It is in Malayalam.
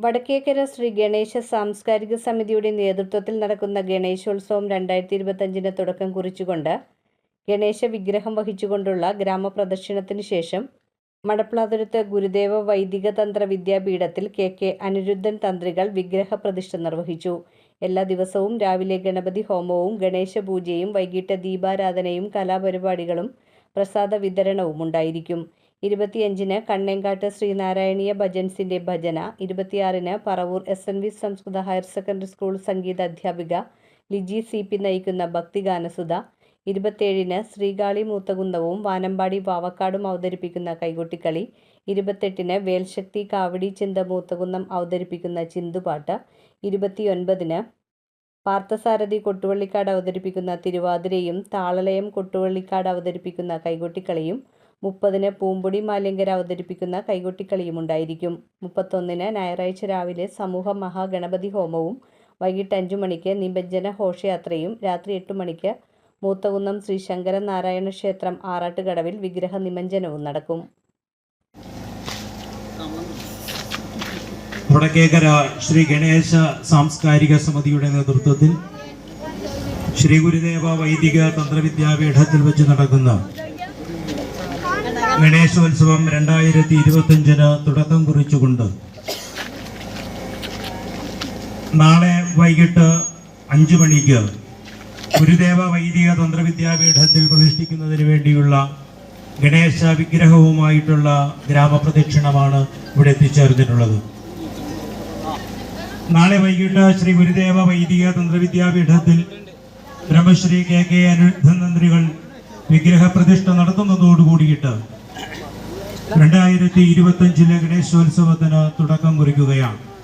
വടക്കേക്കര ശ്രീ ഗണേശ സാംസ്കാരിക സമിതിയുടെ നേതൃത്വത്തിൽ നടക്കുന്ന ഗണേശോത്സവം രണ്ടായിരത്തി ഇരുപത്തഞ്ചിന് തുടക്കം കുറിച്ചുകൊണ്ട് ഗണേശ വിഗ്രഹം വഹിച്ചുകൊണ്ടുള്ള ഗ്രാമപ്രദക്ഷിണത്തിന് ശേഷം മടപ്ലാതുരത്ത് ഗുരുദേവ വൈദിക തന്ത്ര വിദ്യാപീഠത്തിൽ കെ കെ അനിരുദ്ധൻ തന്ത്രികൾ വിഗ്രഹ പ്രതിഷ്ഠ നിർവഹിച്ചു. എല്ലാ ദിവസവും രാവിലെ ഗണപതി ഹോമവും ഗണേശ പൂജയും വൈകിട്ട് ദീപാരാധനയും കലാപരിപാടികളും പ്രസാദ വിതരണവും ഉണ്ടായിരിക്കും. ഇരുപത്തിയഞ്ചിന് കണ്ണേങ്കാട്ട് ശ്രീനാരായണീയ ഭജൻസിന്റെ ഭജന ഇരുപത്തിയാറിന് പറവൂർ എസ് എൻ വി സംസ്കൃത ഹയർ സെക്കൻഡറി സ്കൂൾ സംഗീത അധ്യാപിക ലിജി സി പി നയിക്കുന്ന ഭക്തിഗാനസുധ ഇരുപത്തേഴിന് ശ്രീകാളി മൂത്തകുന്തവും വാനമ്പാടി വാവക്കാടും അവതരിപ്പിക്കുന്ന കൈകൊട്ടിക്കളി ഇരുപത്തെട്ടിന് വേൽശക്തി കാവടി ചിന്ത മൂത്തകുന്നം അവതരിപ്പിക്കുന്ന ചിന്തുപാട്ട് ഇരുപത്തിയൊൻപതിന് പാർത്ഥസാരഥി കൊട്ടുവള്ളിക്കാട് അവതരിപ്പിക്കുന്ന തിരുവാതിരയും താളലയം കൊട്ടുവള്ളിക്കാട് അവതരിപ്പിക്കുന്ന കൈകൊട്ടിക്കളിയും മുപ്പതിന് പൂമ്പൊടി മാലിങ്കര അവതരിപ്പിക്കുന്ന കൈകൊട്ടിക്കളിയും ഉണ്ടായിരിക്കും മുപ്പത്തൊന്നിന് ഞായറാഴ്ച രാവിലെ സമൂഹ മഹാഗണപതി ഹോമവും വൈകിട്ട് അഞ്ചു മണിക്ക് നിമജ്ജന ഘോഷയാത്രയും രാത്രി എട്ട് മണിക്ക് മൂത്തകുന്നം ശ്രീ ശങ്കരനാരായണ ക്ഷേത്രം ആറാട്ടുകടവിൽ വിഗ്രഹ നിമഞ്ജനവും നടക്കും. വടക്കേക്കര ശ്രീ ഗണേശ സാംസ്കാരിക സമിതിയുടെ നേതൃത്വത്തിൽ ശ്രീ ഗുരുദേവ വൈദിക തന്ത്രവിദ്യാപീഠത്തിൽ വെച്ച് നടക്കുന്ന ഗണേശോത്സവം രണ്ടായിരത്തി ഇരുപത്തിയഞ്ചിന് തുടക്കം കുറിച്ചുകൊണ്ട് നാളെ വൈകിട്ട് അഞ്ചു മണിക്ക് ഗുരുദേവ വൈദിക തന്ത്രവിദ്യാപീഠത്തിൽ പ്രതിഷ്ഠിക്കുന്നതിന് വേണ്ടിയുള്ള ഗണേശ വിഗ്രഹവുമായിട്ടുള്ള ഗ്രാമപ്രദക്ഷിണമാണ് ഇവിടെ എത്തിച്ചേർന്നിട്ടുള്ളത്. നാളെ വൈകിട്ട് ശ്രീ ഗുരുദേവ വൈദിക തന്ത്രവിദ്യാപീഠത്തിൽ ബ്രഹ്മശ്രീ കെ കെ അനിരുദ്ധൻ തന്ത്രികൾ വിഗ്രഹ പ്രതിഷ്ഠ നടത്തുന്നതോടുകൂടിയിട്ട് രണ്ടായിരത്തി ഇരുപത്തഞ്ചിലെ ഗണേശോത്സവത്തിന് തുടക്കം കുറിക്കുകയാണ്.